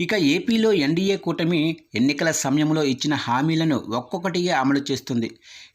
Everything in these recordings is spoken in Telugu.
ఇక ఏపీలో ఎన్డీఏ కూటమి ఎన్నికల సమయంలో ఇచ్చిన హామీలను ఒక్కొక్కటిగా అమలు చేస్తుంది.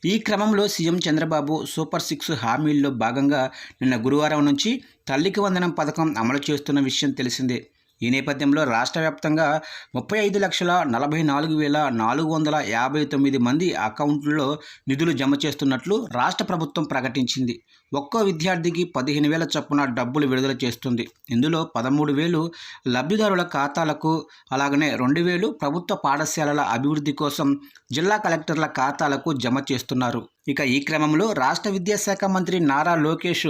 ఈ క్రమంలో సీఎం చంద్రబాబు సూపర్ సిక్స్ హామీల్లో భాగంగా నిన్న గురువారం నుంచి తల్లికి వందనం పథకం అమలు చేస్తున్న విషయం తెలిసిందే. ఈ నేపథ్యంలో రాష్ట్ర వ్యాప్తంగా ముప్పై ఐదు లక్షల నలభై నాలుగు వేల నాలుగు వందల యాభై తొమ్మిది మంది అకౌంట్లలో నిధులు జమ చేస్తున్నట్లు రాష్ట్ర ప్రభుత్వం ప్రకటించింది. ఒక్కో విద్యార్థికి పదిహేను వేల చొప్పున డబ్బులు విడుదల చేస్తుంది. ఇందులో పదమూడు వేలు లబ్ధిదారుల ఖాతాలకు అలాగనే రెండు వేలు ప్రభుత్వ పాఠశాలల అభివృద్ధి కోసం జిల్లా కలెక్టర్ల ఖాతాలకు జమ చేస్తున్నారు. ఇక ఈ క్రమంలో రాష్ట్ర విద్యాశాఖ మంత్రి నారా లోకేష్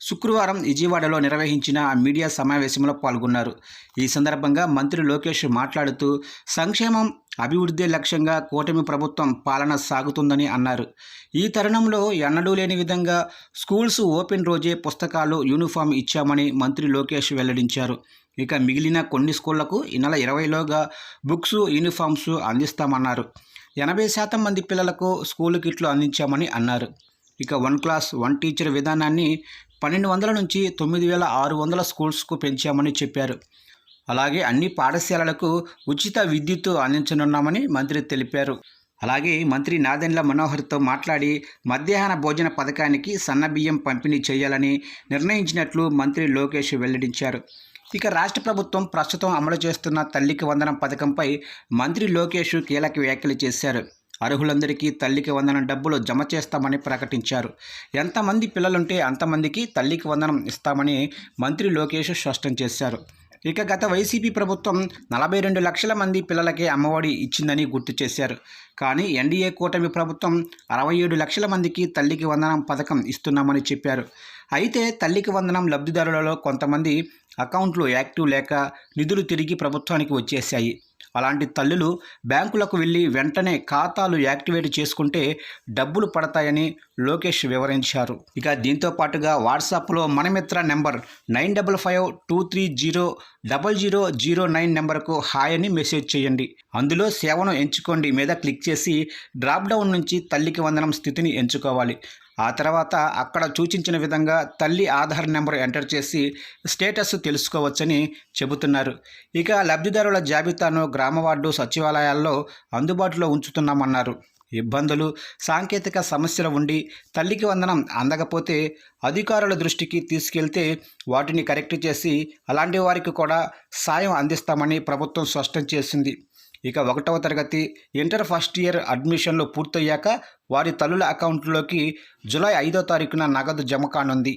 శుక్రవారం విజయవాడలో నిర్వహించిన మీడియా సమావేశంలో పాల్గొన్నారు. ఈ సందర్భంగా మంత్రి లోకేష్ మాట్లాడుతూ సంక్షేమం అభివృద్ధి లక్ష్యంగా కూటమి ప్రభుత్వం పాలన సాగుతుందని అన్నారు. ఈ తరుణంలో ఎన్నడూ లేని విధంగా స్కూల్స్ ఓపెన్ రోజే పుస్తకాలు యూనిఫామ్ ఇచ్చామని మంత్రి లోకేష్ వెల్లడించారు. ఇక మిగిలిన కొన్ని స్కూళ్ళకు ఈ నెల ఇరవైలోగా బుక్స్ యూనిఫామ్స్ అందిస్తామన్నారు. ఎనభై శాతం మంది పిల్లలకు స్కూల్ కిట్లు అందించామని అన్నారు. ఇక వన్ క్లాస్ వన్ టీచర్ విధానాన్ని పన్నెండు వందల నుంచి తొమ్మిది వేల ఆరు వందల స్కూల్స్కు పెంచామని చెప్పారు. అలాగే అన్ని పాఠశాలలకు ఉచిత విద్యుత్తు అందించనున్నామని మంత్రి తెలిపారు. అలాగే మంత్రి నాదెండ్ల మనోహర్తో మాట్లాడి మధ్యాహ్న భోజన పథకానికి సన్నబియ్యం పంపిణీ చేయాలని నిర్ణయించినట్లు మంత్రి లోకేష్ వెల్లడించారు. ఇక రాష్ట్ర ప్రభుత్వం ప్రస్తుతం అమలు చేస్తున్న తల్లికి వందనం పథకంపై మంత్రి లోకేష్ కీలక వ్యాఖ్యలు చేశారు. అర్హులందరికీ తల్లికి వందనం డబ్బులు జమ చేస్తామని ప్రకటించారు. ఎంతమంది పిల్లలుంటే అంతమందికి తల్లికి వందనం ఇస్తామని మంత్రి లోకేష్ స్పష్టం చేశారు. ఇక గత వైసీపీ ప్రభుత్వం నలభై రెండు లక్షల మంది పిల్లలకే అమ్మఒడి ఇచ్చిందని గుర్తు చేశారు. కానీ ఎన్డీఏ కూటమి ప్రభుత్వం అరవై ఏడు లక్షల మందికి తల్లికి వందనం పథకం ఇస్తున్నామని చెప్పారు. అయితే తల్లికి వందనం లబ్ధిదారులలో కొంతమంది అకౌంట్లు యాక్టివ్ లేక నిధులు తిరిగి ప్రభుత్వానికి వచ్చేశాయి. అలాంటి తల్లులు బ్యాంకులకు వెళ్ళి వెంటనే ఖాతాలు యాక్టివేట్ చేసుకుంటే డబ్బులు పడతాయని లోకేష్ వివరించారు. ఇక దీంతో పాటుగా వాట్సాప్లో Manamitra number nine double five two three zero double zero zero nine నెంబర్కు హాయ్ అని మెసేజ్ చేయండి. అందులో సేవను ఎంచుకోండి మీద క్లిక్ చేసి డ్రాప్ డౌన్ నుంచి తల్లికి వందనం స్థితిని ఎంచుకోవాలి. ఆ తర్వాత అక్కడ సూచించిన విధంగా తల్లి ఆధార్ నెంబర్ ఎంటర్ చేసి స్టేటస్ తెలుసుకోవచ్చని చెబుతున్నారు. ఇక లబ్ధిదారుల జాబితాను గ్రామ వార్డు సచివాలయాల్లో అందుబాటులో ఉంచుతున్నామన్నారు. ఇబ్బందులు సాంకేతిక సమస్యలు ఉండి తల్లికి వందనం అందకపోతే అధికారుల దృష్టికి తీసుకెళ్తే వాటిని కరెక్ట్ చేసి అలాంటి వారికి కూడా సాయం అందిస్తామని ప్రభుత్వం స్పష్టం చేసింది. ఇక ఒకటవ తరగతి ఇంటర్ ఫస్ట్ ఇయర్ అడ్మిషన్లు పూర్తయ్యాక వారి తల్లుల అకౌంట్లోకి జూలై ఐదో తారీఖున నగదు జమ కానుంది.